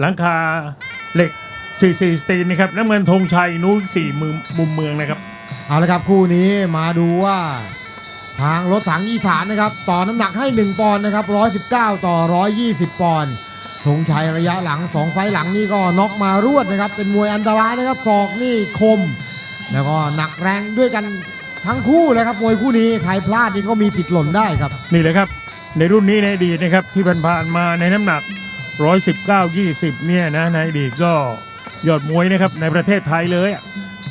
หลังคาเหล็กสี่สี่สตรีนนะครับน้ำเงินธงชัยนุ้ยสี่มุมมุมเมืองนะครับ เอาละครับคู่นี้มาดูว่า ทางรถถังอีสานนะครับต่อน้ำหนักให้ 1 ปอนด์นะครับ119 ต่อ 120 ปอนด์ธงชัยระยะหลัง 2 ไฟล์หลังนี่ก็น็อกมารวดนะครับ เป็นมวยอันตรายนะครับศอกนี่คม แล้วก็หนักแรงด้วยกันทั้งคู่เลยครับมวยคู่นี้ใครพลาดนี่ก็มีสิทธิ์หล่นได้ครับ นี่เลยครับ ในรุ่นนี้ในอดีตนะครับที่ผ่านๆมาในน้ำหนัก 119 20 เนี่ยนะในอดีตก็ยอดมวยนะครับในประเทศไทยเลย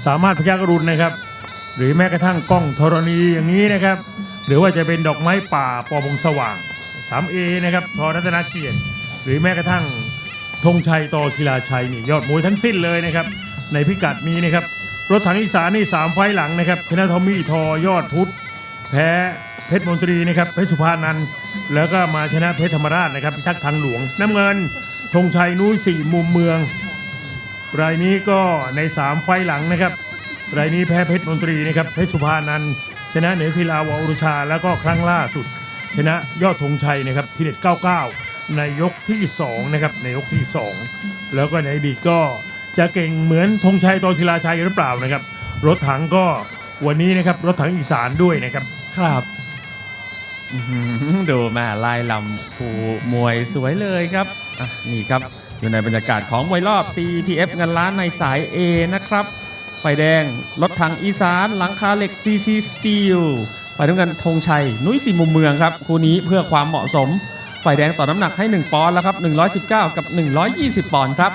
สามารถพยักรุณนะครับ หรือแม้กระทั่งกล้องธรณีอย่างนี้นะครับ หรือว่าจะเป็นดอกไม้ป่าปอบงสว่าง 3A นะครับทอรัตนเกียรติหรือแม้กระทั่งธงชัยต่อศิลาชัยนี่ยอดมวยทั้งสิ้นเลยนะครับ ในพิกัดนี้นะครับรถถังอีสานนี่3ไฟหลังนะครับชนะทอมมี่ทอยอดพุทธ แพ้เพชรมนตรีนะครับเพชรสุภานันท์แล้วก็มาชนะเพชรธรรมราชนะครับพิทักษ์ทางหลวง น้ำเงินธงชัยนุ้ยสี่มุมเมือง รายนี้ก็ใน 3 ไฟล์หลังนะครับ รายนี้แพ้เพชรมนตรีนะครับเพชรสุภานันท์ชนะเหนือศิลาวอรุชา แล้วก็ครั้งล่าสุด ชนะยอดธงชัยนะครับทีเด็ด99 ในยกที่2นะครับในยกที่ 2 แล้วก็ในอดีตก็จะเก่งเหมือนธงชัยต่อศิลาชัยหรือเปล่านะครับ รถถังก็วันนี้นะครับรถถังอีสานด้วยนะครับ ครับอื้อหือดูแม่ลายลำผูมวยสวยเลยครับอะนี่ครับ อยู่ในบรรยากาศของมวยรอบ CPF เงินล้านในสาย A นะครับ ไฟแดงรถถังอีสาน หลังคาเหล็ก CC Steel ไฟน้ำเงินธงชัย นุ้ยสีมุมเมืองครับ คู่นี้เพื่อความเหมาะสมไฟแดงต่อน้ำหนักให้ 1 ปอนด์แล้วครับ 119 กับ 120 ปอนด์ครับ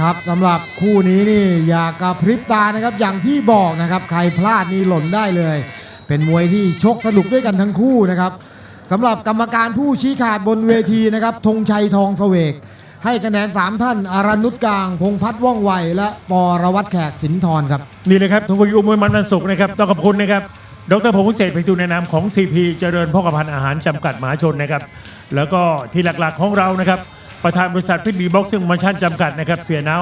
ครับสำหรับคู่นี้นี่อย่ากระพริบตานะครับอย่างที่บอกนะครับ ใครพลาดนี่หล่นได้เลย เป็นมวยที่ชกสนุกด้วยกันทั้งคู่นะครับสำหรับกรรมการผู้ชี้ขาดบนเวทีนะครับธงชัยทองเสวก ให้คะแนน 3 ท่านอารันนุชกลาง พงพัฒน์ว่องไว และปอรวัตแขกสินทรครับ นี่เลยครับทุกคนยุมวยมันวันศุกร์นะครับต้องขอบคุณนะครับ ดรพงศ์วิเศษไปจูในนามของ CP เจริญพ่อกพันอาหารจำกัดมหาชนนะครับ แล้วก็ที่หลักๆของเรานะครับ ประธานบริษัทพิทบีบ็อกซิ่งมาชั่นจำกัดนะครับเสียเนา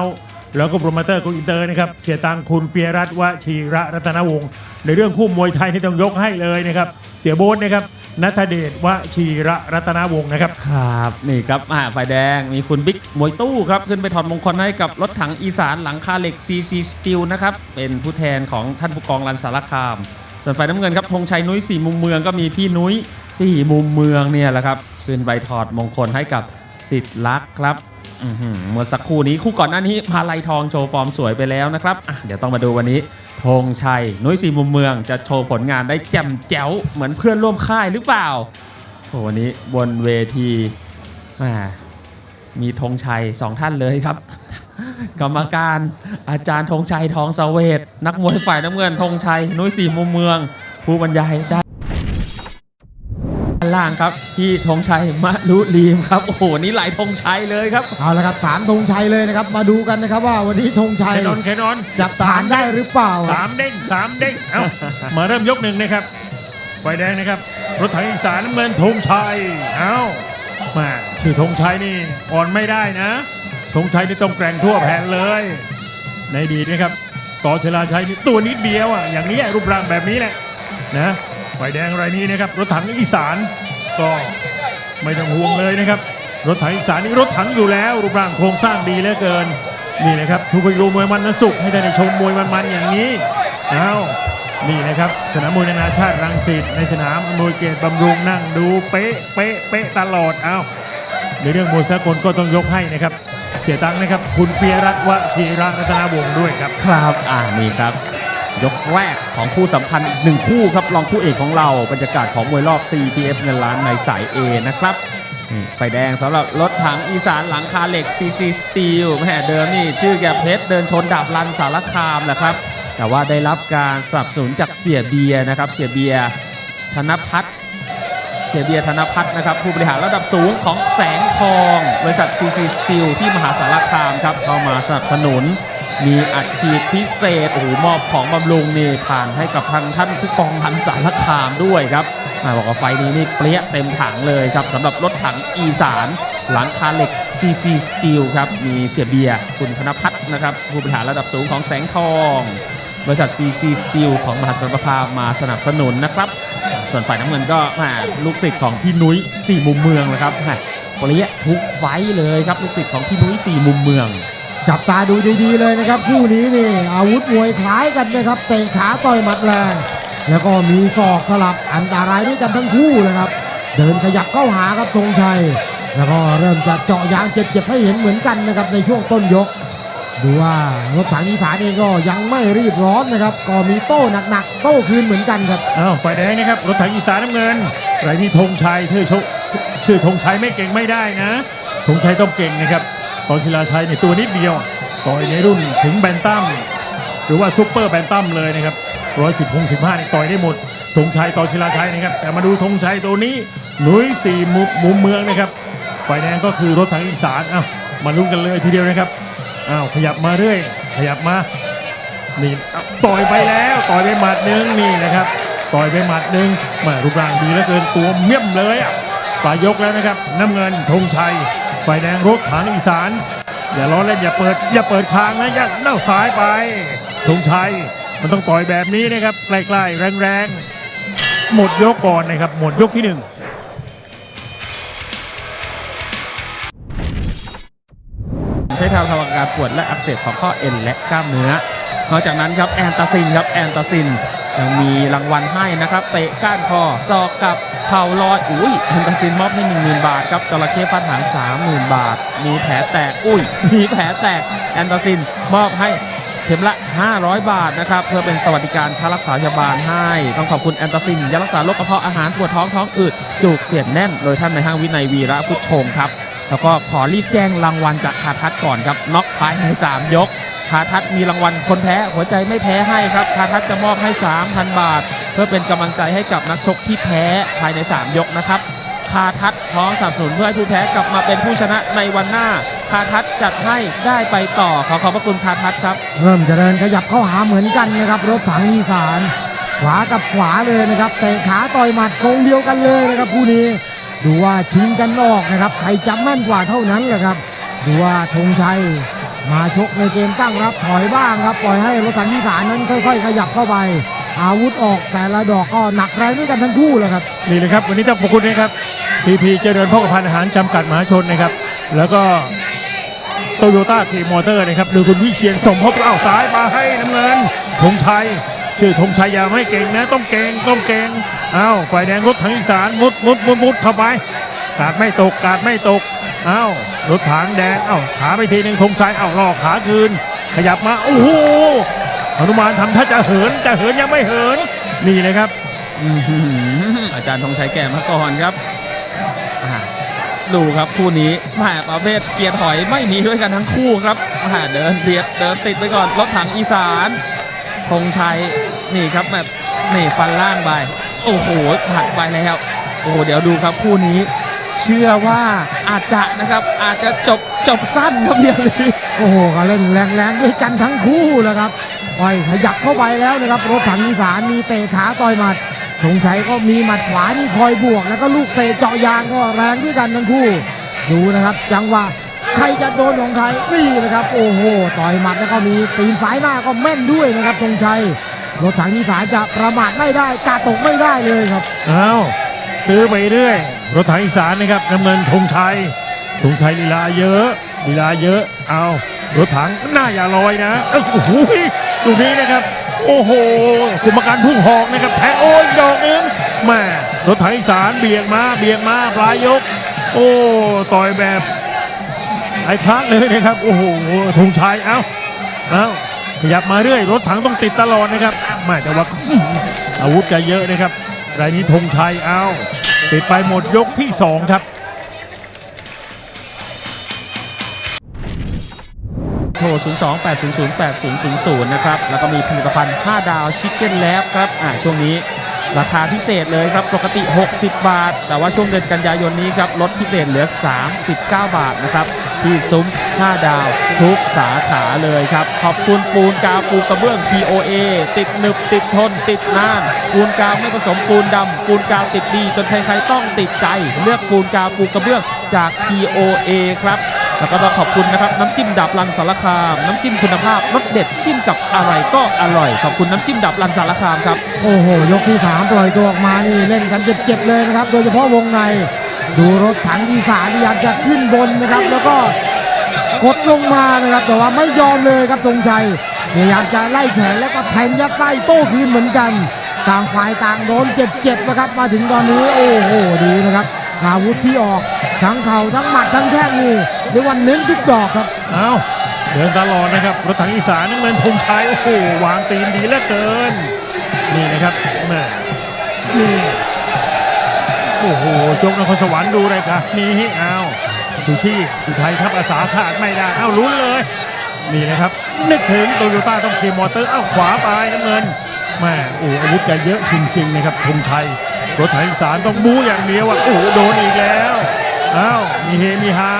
แล้วก็โปรโมเตอร์คนอินเตอร์นะครับเสียตังคุณเปียรัตน์วชีระรัตนวงศ์ในเรื่องคู่มวยไทยที่ต้องยกให้เลยนะครับเสียโบ๊ทนะครับนัทเดชวชีระรัตนวงศ์นะครับ ครับนี่ครับอ่าไฟแดงมีคุณบิ๊กมวยตู้ครับ ขึ้นไปถอดมงคลให้กับรถถังอีสานหลังคาเหล็ก CC Steel นะครับ เป็นผู้แทนของท่านผู้กองรันสารคาม ส่วนไฟน้ำเงินครับธงชัยนุ้ยสี่มุมเมืองก็มีพี่นุ้ยสี่มุมเมืองเนี่ยแหละครับ ขึ้นไปถอดมงคลให้กับสิทธิ์ลักษ์ครับ อื้อหือเมื่อสักครู่นี้คู่ก่อนหน้านี้พาไลทองโชว์ฟอร์มสวยไปแล้วนะครับอะเดี๋ยวต้องมาดูวันนี้ธงชัยนุ้ยสี่มุมเมืองจะโชว์ผลงานได้แจ่มแจ๋วเหมือนเพื่อนร่วมค่ายหรือเปล่าโอ้วันนี้บนเวทีแหมมีธงชัยสองท่านเลยครับ กรรมการอาจารย์ธงชัยทองเสเวตนักมวยฝ่ายน้ำเงินธงชัยนุ้ยสี่มุมเมือง ผู้บรรยายได้ ล่างครับพี่ธงชัยมะลุลีมครับโอ้โหนี่หลายธงชัยเลยครับเอาละครับสามธงชัยเลยนะครับ มาดูกันนะครับว่าวันนี้ธงชัยแคนนอนแคนนอนจะผ่านได้หรือเปล่าสามเด้งสามเด้งเอ้ามาเริ่มยกหนึ่งนะครับไฟแดงนะครับ รถถังอีสานน้ำเงินธงชัยเอ้ามาชื่อธงชัยนี่อ่อนไม่ได้นะธงชัยนี่ต้องแกร่งทั่วแผ่นเลย ในอดีตนะครับต่อศิลาชัยนี่ตัวนิดเดียวอะอย่างนี้รูปร่างแบบนี้แหละนะ ไฟแดงรายนี้นะครับรถถังอีสานก็ไม่ต้องห่วงเลยนะครับ รถถังอีสานนี่รถถังอยู่แล้ว รูปร่างโครงสร้างดีเหลือเกินนี่นะครับทุกคนดูมวยมันนะสุขให้ได้ชมมวยมันๆอย่างนี้เอานี่นะครับสนามมวยนานาชาติรังสิตในสนามอนวยเกียรติบำรุงนั่งดูเป๊ะเป๊ะเป๊ะตลอดเอาในเรื่องมวยสากลก็ต้องยกให้นะครับ เสียตังค์นะครับ คุณเปียรัตน์วชีระรัตนวงศ์ด้วยครับ ครับ อ่านี่ครับ ยกแรกของคู่สำคัญอีกหนึ่งคู่ครับรองคู่เอกของเราบรรยากาศของมวยรอบ CPF เงินล้านในสาย A นะครับไฟแดงสำหรับรถถังอีสานหลังคาเหล็ก CC Steel แม่เดิมนี่ชื่อแกเพชรเดินชนดาบรันสารคามแหละครับ แต่ว่าได้รับการสนับสนุนจากเสียเบียนะครับเสียเบียธนพัฒน์เสียเบียธนพัฒน์นะครับผู้บริหารระดับสูงของแสงทอง บริษัท CC Steel ที่มหาสารคามครับเข้ามาสนับสนุน มีอัดฉีดพิเศษโอ้โหมอบของบำรุงนี่ผ่านให้กับทางท่านผู้กองทันสารคามด้วยครับอบอกว่าไฟนี้นี่เปรี้ยเต็มถังเลยครับสำหรับรถถังอีสานหลังคาเหล็ก CC Steel ครับมีเสียเบียร์คุณธนพัฒน์นะครับผู้บริหารระดับสูงของแสงทองบริษัท CC Steel ของมหาสารคามมาสนับสนุนนะครับส่วนฝ่ายน้ำเงินก็ลูกศิษย์ของพี่นุ้ยสี่มุมเมืองนะครับเปรี้ยทุกไฟเลยครับลูกศิษย์ของพี่นุ้ยสี่มุมเมือง จับตาดูดีๆเลยนะครับ คู่นี้นี่อาวุธมวยคล้ายกันนะครับเตะขาต่อยหมัดแรง แล้วก็มีศอกสลับอันตรายด้วยกันทั้งคู่นะครับ เดินขยับเข้าหาครับธงชัย แล้วก็เริ่มจะเจาะยางเจ็บๆให้เห็นเหมือนกันนะครับในช่วงต้นยก ดูว่ารถถังอีสานเองก็ยังไม่รีบร้อนนะครับ ก็มีโต้หนักๆ โต้คืนเหมือนกันครับ อ้าวฝ่ายแดงนะครับรถถังอีสานน้ำเงินไรนี่ธงชัยเธอชื่อธงชัยไม่เก่งไม่ได้นะธงชัยต้องเก่งนะครับ ต่อศิลาชัยในยตัวนิดเดียว ต่อยในรุ่นถึงแบนตัมหรือว่าซุปเปอร์แบนตัมเลยนะครับร้อยสิบพงสิบห้าต่อยได้หมดธงชัยต่อศิลาชัยนะครับ แต่มาดูธงชัยตัวนี้หนุยสี่มุมมุมเมืองนะครับฝ่ายแดงก็คือรถถังอีสานอ้าวมาลุ้นกันเลยทีเดียวนะครับอ้าวขยับมาเรื่อย ขยับมานี่ต่อยไปแล้วต่อยไปหมัดหนึงนี่นะครับ ต่อยไปหมัดหนึงมารูปร่างดีเหลือเกินตัวเมี่ยมเลยอะปลายยกแล้วนะครับ น้ำเงินธงชัย ฝ่ายแดงรถถังอีสาน อย่าล้อเล่นอย่าเปิดอย่าเปิดคางนะอย่าเน่าซ้ายไปธงชัยมันต้องต่อยแบบนี้นะครับใกล้ๆแรงๆ หมดยกก่อนนะครับ หมดยกที่หนึ่งใช้ทำทำอาการปวดและอักเสบของข้อเอ็นและกล้ามเนื้อ นอกจากนั้นครับแอนตาซินครับแอนตาซิน ยังมีรางวัลให้นะครับ เตะก้านคอซอกกับเข่าลอยอุ้ยแอนตาซินมอบให้10,000บาทครับจระเข้ฟันหาง30,000บาท มีแผลแตกอุ้ย มีแผลแตกแอนตาซินมอบให้เข็มละ 500 บาทนะครับ เพื่อเป็นสวัสดิการค่ารักษาพยาบาลให้ ต้องขอบคุณแอนตาซินยารักษาโรคกระเพาะอาหารปวดท้องท้องอืดจุกเสียดแน่น โดยท่านในห้างวินัยวีระพุทธชงครับ แล้วก็ขอรีบแจ้งรางวัลจากคาทัศก่อนครับน็อกภายใน 3 ยก คาทัศมีรางวัลคนแพ้หัวใจไม่แพ้ให้ครับคาทัศจะมอบให้ 3,000 บาท เพื่อเป็นกำลังใจให้กับนักชกที่แพ้ภายใน 3 ยกนะครับคาทัศพร้อมสนับสนุนเพื่อให้ผู้แพ้กลับมาเป็นผู้ชนะในวันหน้าคาทัศจัดให้ได้ไปต่อขอขอบพระคุณคาทัศครับ เริ่มจะเดินขยับเข้าหาเหมือนกันนะครับ รถถังอีสาน ขวากับขวาเลยนะครับเตะขาต่อยหมัดทรงเดียวกันเลยนะครับคู่นี้ดูว่าชิงกันออกนะครับใครจำแม่นกว่าเท่านั้นแหละครับ ดูว่าธงชัย มาชกในเกมตั้งรับถอยบ้างครับ ปล่อยให้รถถังอีสานนั้นค่อยๆ ขยับเข้าไป อาวุธออกแต่ละดอกก็หนักแรงด้วยกันทั้งคู่แหละครับนี่เลยครับ วันนี้ต้องขอบคุณนะครับ CP เจริญพกพันอาหารจำกัดมหาชนนะครับ แล้วก็โตโยต้าเคมอเตอร์นะครับหรือคุณวิเชียนสมภพเอาซ้ายมาให้น้ำเงินธงชัยชื่อธงชัยอย่าไม่เก่งนะ ต้องเก่งต้องเก่งอ้าวฝ่ายแดงรถถังอีสานมุดมุดมุดมุดเข้าไปกาดไม่ตกกาดไม่ตกอ้าว รถถังแดงเอ้าขาไปทีหนึ่งธงชัยเอ้าลอกขาคืน ขยับมาโอ้โหหนุมานทำท่าจะเหินจะเหินยังไม่เหินนี่เลยครับอาจารย์ธงชัยแก่มาก่อนครับดูครับคู่นี้แหม่ประเภทเกียร์ถอยไม่มีด้วยกันทั้งคู่ครับอ่าเดินเบียดเดินติดไปก่อนรถถังอีสานธงชัยนี่ครับแบบนี่ฟันล่างไปโอ้โหผัดไปแล้วโอ้โหเดี๋ยวดูครับคู่นี้ เชื่อว่าอาจจะนะครับอาจจะจบจบสั้นครับเดียวนี้โอ้โหก็เล่นแรงๆด้วยกันทั้งคู่แหละครับปล่อยขยับเข้าไปแล้วนะครับ รถถังอีสานมีเตะขาต่อยหมัดธงชัยก็มีหมัดขวานี่คอยบวก แล้วก็ลูกเตะเจาะยางก็แรงด้วยกันทั้งคู่ ดูนะครับ จังหวะใครจะโดนของใครนี่นะครับ โอ้โห ต่อยหมัดแล้วก็มีตีนซ้ายหน้าก็แม่นด้วยนะครับธงชัยรถถังอีสานจะประมาทไม่ได้กาดตกไม่ได้เลยครับอ้าวตื้อไปเรื่อย รถถังอีสานนะครับน้ำเงินธงชัยธงชัยลีลาเยอะลีลาเยอะเอารถถังหน้าอย่าลอยนะโอ้โหลูกนี้นะครับ โอ้โหกรรมการพุ่งหอกนะครับแทงโอ้ยดอกหนึงแม่รถถังอีสานเบี่ยงมาเบี่ยงมาปลายยก โอ้ต่อยแบบไอ้พระเลยนะครับ โอ้โหธงชัยเอ้าเอ้าขยับมาเรื่อย รถถังต้องติดตลอดนะครับแม่แต่ว่าอาวุธจะเยอะนะครับรายนี้ธงชัยเอา ติดไปหมดยกที่ 2 ครับโทร 0 2 8 0 0 8 0 0 0 นะครับ แล้วก็มีผลิตภัณฑ์ 5 ดาวชิคเก้นแลบครับ อ่า ช่วงนี้ราคาพิเศษเลยครับ ปกติ 60 บาท แต่ว่าช่วงเดือนกันยายนนี้ครับ ลดพิเศษเหลือ 39 บาทนะครับ ที่ซุ้ม 5 ดาว ทุกสาขาเลยครับ ขอบคุณปูนกาวปูกระเบื้อง POA ติดหนึบติดทนติดนาน ปูนกาวไม่ผสมปูนดำปูนกาวติดดีจนใครๆต้องติดใจ เลือกปูนกาวปูกระเบื้องจาก POA ครับแล้วก็ต้องขอบคุณนะครับ น้ำจิ้มดับรันสารคาม น้ำจิ้มคุณภาพรสเด็ดจิ้มกับอะไรก็อร่อย ขอบคุณน้ำจิ้มดับรันสารคามครับ โอ้โห ยกที่ 3 ปล่อยตัวออกมานี่เล่นกันเจ็บๆเลยนะครับ โดยเฉพาะวงใน ดูรถถังอีสานพยายามจะขึ้นบนนะครับ แล้วก็กดลงมานะครับ แต่ว่าไม่ยอมเลยครับธงชัยพยายามจะไล่แขนแล้วก็แทงยัดไส้โต้คืนเหมือนกันต่างฝ่ายต่างโดนเจ็บๆนะครับ มาถึงตอนนี้โอ้โหดูนะครับอาวุธที่ออกทั้งเข่าทั้งหมัดทั้งแข้งนี่เรียกว่าเน้นทุกดอกครับเอาเดินตลอดนะครับรถถังอีสานน้ำเงินธงชัยโอ้โหวางตีนดีเหลือเกิน นี่นะครับแม่นี่ โอ้โหจงนครสวรรค์ดูเลยครับนี่เอาชูชีพอุทัยทัพอาสาขาดไม่ได้เอาลุ้นเลยนี่นะครับ นึกถึงโตโยต้าต้องเคมอเตอร์เอ้าขวาไปน้ำเงินแม่โอ้อาวุธแกเยอะจริงๆนะครับธงชัยรถถังอีสานต้องบู๊อย่างเดียวอะโอ้โหโดนอีกแล้วอ้าวมีเฮมีฮา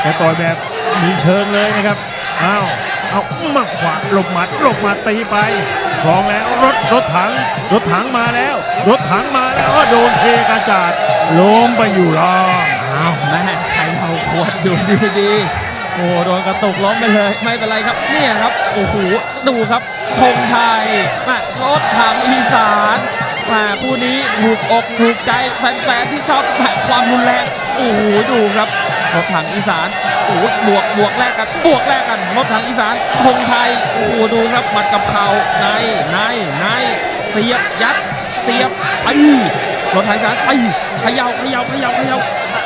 แต่ต่อยแบบมีเชิงเลยนะครับอ้าว เอามาขวาหลบหมัดหลบหมัดตีไปคลองแล้วรถรถถัง รถถังมาแล้ว รถถังมาแล้วก็โดนเทกระจาดล้มไปอยู่ล่างอ้าวแม่ใครเอาขวดอยู่ดีๆโอ้โดนกระตุกล้มไปเลย ไม่เป็นไรครับเนี่ยครับโอ้โหดูครับธงชัยมารถถังอีสานมาคู่นี้ถูกอกถูกใจแฟนๆที่ชอบแบบความรุนแรงโอ้โหดูครับ รถถังอีสานโอ้บวกบวกแลกกันบวกแลกกันรถถังอีสานธงชัยโอ้ดูครับหมัดกับเข่าในในในเสียบยัดเสียบไปรถถังอีสานไปเขย่าเขย่าเขย่าเขย่า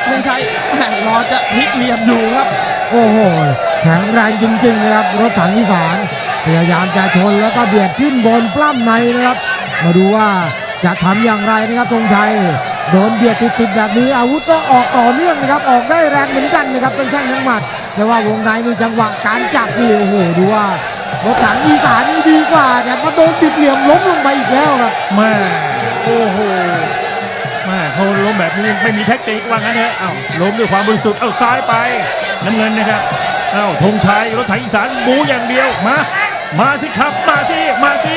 ธงชัยแหมรอจะพลิกเหลี่ยมอยู่ครับ โอ้โหแข็งแรงจริงๆนะครับรถถังอีสานพยายามจะชนแล้วก็เบียดขึ้นบนปล้ำในนะครับ มาดูว่าจะทำอย่างไรนะครับธงชัย โดนเบียดติดๆแบบนี้อาวุธก็ออกต่อเนื่องนะครับ ออกได้แรงเหมือนกันนะครับทั้งแข้งทั้งหมัด แต่ว่าวงในนี่จังหวะการจับนี่โอ้โหดูว่ารถถังอีสานนี่ดีกว่าแต่มาโดนบิดเหลี่ยมล้มลงไปอีกแล้วครับแม่โอ้โหแม่เขาล้มแบบนี้ไม่มีเทคนิคว่างั้นเถอะเอ้าล้มด้วยความบริสุทธิ์เอ้าซ้ายไปน้ำเงินนะครับเอ้าธงชัยรถไถอีสานบูอย่างเดียวมามาสิครับมาสิมาสิ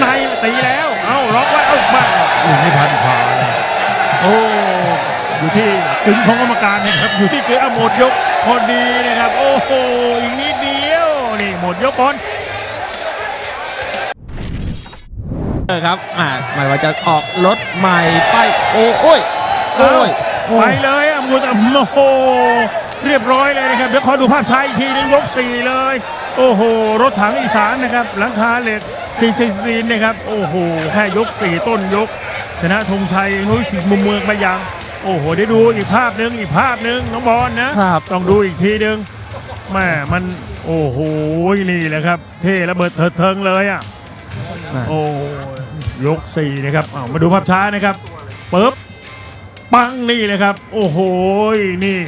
ในตีแล้ว เอ้าล็อกไว้เอ้ามาไม่ทันขาเลย อ้อยู่ที่กึ่งของกรรมการนะครับ อยู่ที่เกือหมดยกพอดีนะครับ โอ้โหอีกนิดเดียว นี่หมดยกก่อนเออครับอ่าหมายว่าจะออกรถใหม่ไปโอ้โอ้ยโอ้ยโอ้ไปเลยอะมูตะโอ้โหเรียบร้อยเลยนะครับเดี๋ยวขอดูภาพช้าอีกทีหนึงยกสี่เลย โอ้โห รถถังอีสานนะครับหลังคาเหล็กซีซีสตีนนะครับ โอ้โหแค่ยกสี่ต้นยก ชนะธงชัยนุ้ยสิงห์มุมเมืองไปยัง โอ้โหได้ดูอีกภาพหนึ่งอีกภาพหนึ่งน้องบอลนะครับต้องดูอีกทีหนึ่งแม่มันโอ้โหนี่แหละครับ เท่ระเบิดเถิดเทิงเลยอะโอ้ยกสี่นะครับอ้าวมาดูภาพช้านะครับปึ๊บปังนี่นะครับ โอ้โหนี่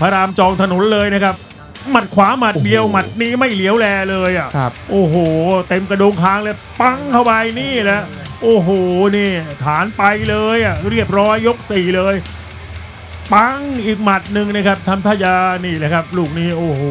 พระรามจองถนนเลยนะครับ หมัดขวาหมัดเดียวหมัดนี้ไม่เหลียวแลเลยอะครับ โอ้โห เต็มกระโดงคางเลยปังเข้าไปนี่แหละโอ้โหนี่ฐานไปเลยอะเรียบร้อยยกสี่เลย ปังอีกหมัดหนึ่งนะครับทำทายานี่แหละครับ ลูกนี้โอ้โห